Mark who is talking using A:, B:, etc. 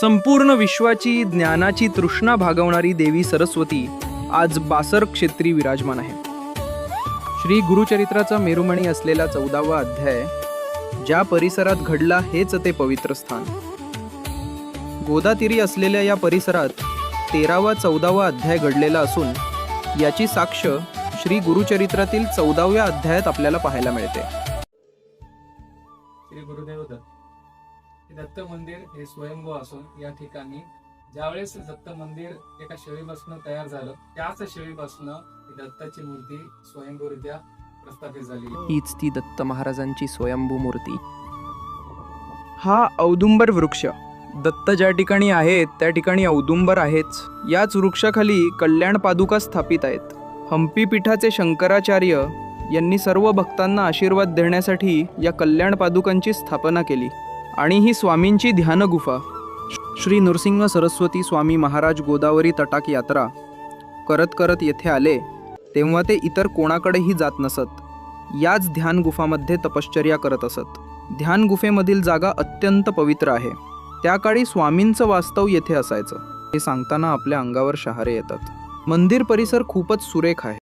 A: संपूर्ण विश्वाची ज्ञानाची तृष्णा भागवणारी देवी सरस्वती आज बासर क्षेत्री विराजमान आहे. श्री गुरुचरित्राचा मेरुमणी असलेला चौदावा अध्याय ज्या परिसरात घडला हेच ते पवित्र स्थान. गोदातीरी असलेल्या या परिसरात तेरावा चौदावा अध्याय घडलेला असून याची साक्ष श्री गुरुचरित्रातील चौदाव्या अध्यायात आपल्याला पाहायला मिळते.
B: श्री गुरुदेव दत्त मंदिर हे स्वयंभू असून या ठिकाणी ज्यावेळेस दत्त मंदिर एका शेळीपासून तयार झालं त्याच शेळीपासून दत्ताची मूर्ती स्वयंभूरित्या प्रस्थापित झाली.
A: हीच ती दत्त महाराजांची स्वयंभू मूर्ती. हा औदुंबर वृक्ष. दत्त ज्या ठिकाणी आहेत त्या ठिकाणी औदुंबर आहेच. याच वृक्षाखाली कल्याण पादुका स्थापित आहेत. हम्पी पीठाचे शंकराचार्य यांनी सर्व भक्तांना आशीर्वाद देण्यासाठी या कल्याण पादुकांची स्थापना केली. आणि ही स्वामींची ध्यान गुफा श्री नृसिंह सरस्वती स्वामी महाराज गोदावरी तटाक यात्रा. करत करत येथे आले तेव्हा ते इतर कोणाकडेही जात नसत. याच ध्यान गुफामध्ये तपश्चर्या करत असत. ध्यान गुफेमधील जागा अत्यंत पवित्र आहे. त्या काळी स्वामींचं वास्तव येथे असायचं. हे सांगताना आपल्या अंगावर शहारे येतात. मंदिर परिसर खूपच सुरेख आहे.